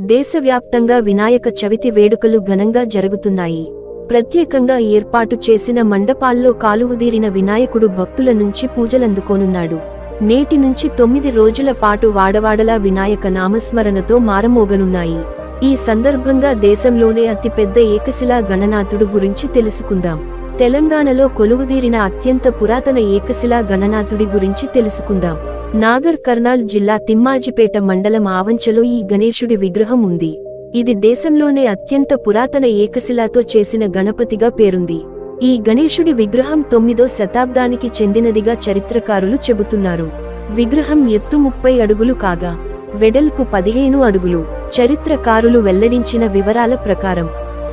దేశవ్యాప్తంగా వినాయక చవితి వేడుకలు ఘనంగా జరుగుతున్నాయి. ప్రత్యేకంగా ఏర్పాటు చేసిన మండపాల్లో కాలువదీరిన వినాయకుడు భక్తుల నుంచి పూజలందుకోనున్నాడు. నేటి నుంచి తొమ్మిది రోజుల పాటు వాడవాడలా వినాయక నామస్మరణతో మారమోగనున్నాయి. ఈ సందర్భంగా దేశంలోనే అతిపెద్ద ఏకశిలా గణనాథుడు గురించి తెలుసుకుందాం. తెలంగాణలో కొలువుదీరిన అత్యంత పురాతన ఏకశిలా గణనాథుడి గురించి తెలుసుకుందాం. నాగర్ కర్నాల్ జిల్లా తిమ్మాజిపేట మండలం ఆవంచలో ఈ గణేశుడి విగ్రహం ఉంది. ఇది దేశంలోనే అత్యంత పురాతన ఏకశిలాతో చేసిన గణపతిగా పేరుంది. ఈ గణేశుడి విగ్రహం తొమ్మిదో శతాబ్దానికి చెందినదిగా చరిత్రకారులు చెబుతున్నారు. విగ్రహం ఎత్తు ముప్పై అడుగులు కాగా వెడల్పు పదిహేను అడుగులు. చరిత్రకారులు వెల్లడించిన వివరాల ప్రకారం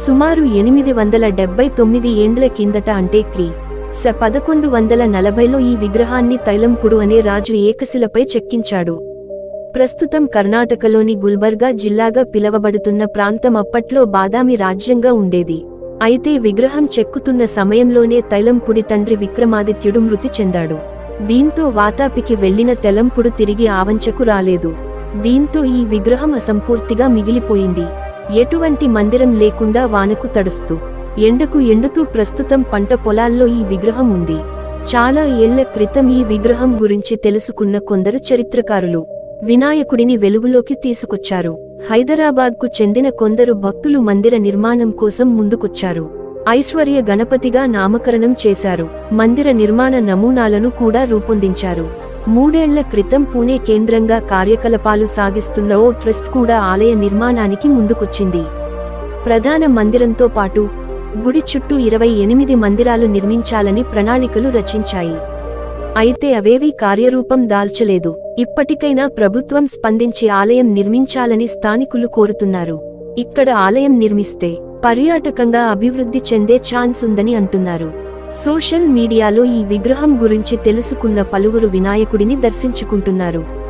సుమారు ఎనిమిది వందల డెబ్బై తొమ్మిది ఏండ్ల కిందట అంటే క్రీ. స పదకొండు వందల నలభైలో ఈ విగ్రహాన్ని తైలంపుడు అనే రాజు ఏకశిలపై చెక్కించాడు. ప్రస్తుతం కర్ణాటకలోని గుల్బర్గా జిల్లాగా పిలవబడుతున్న ప్రాంతం అప్పట్లో బాదామి రాజ్యంగా ఉండేది. అయితే విగ్రహం చెక్కుతున్న సమయంలోనే తైలంపుడి తండ్రి విక్రమాదిత్యుడు మృతి చెందాడు. దీంతో వాతాపికి వెళ్ళిన తెలంపుడు తిరిగి ఆవంచకు రాలేదు. దీంతో ఈ విగ్రహం అసంపూర్తిగా మిగిలిపోయింది. ఎటువంటి మందిరం లేకుండా వానకు తడుస్తూ ఎండకు ఎండుతూ ప్రస్తుతం పంట పొలాల్లో ఈ విగ్రహం ఉంది. చాలా ఏళ్ళ క్రితం ఈ విగ్రహం గురించి తెలుసుకున్న కొందరు చరిత్రకారులు వినాయకుడిని వెలుగులోకి తీసుకొచ్చారు. హైదరాబాద్కు చెందిన కొందరు భక్తులు మందిర నిర్మాణం కోసం ముందుకొచ్చారు. ఐశ్వర్య గణపతిగా నామకరణం చేశారు. మందిర నిర్మాణ నమూనాలను కూడా రూపొందించారు. మూడేళ్ళ క్రితం పూణే కేంద్రంగా కార్యకలాపాలు సాగిస్తున్న ఓ ట్రస్ట్ కూడా ఆలయ నిర్మాణానికి ముందుకొచ్చింది. ప్రధాన మందిరంతో పాటు గుడి చుట్టూ ఇరవై ఎనిమిది మందిరాలు నిర్మించాలని ప్రణాళికలు రచించాయి. అయితే అవేవీ కార్యరూపం దాల్చలేదు. ఇప్పటికైనా ప్రభుత్వం స్పందించి ఆలయం నిర్మించాలని స్థానికులు కోరుతున్నారు. ఇక్కడ ఆలయం నిర్మిస్తే పర్యాటకంగా అభివృద్ధి చెందే ఛాన్స్ ఉందని అంటున్నారు. సోషల్ మీడియాలో ఈ విగ్రహం గురించి తెలుసుకున్న పలువురు వినాయకుడిని దర్శించుకుంటున్నారు.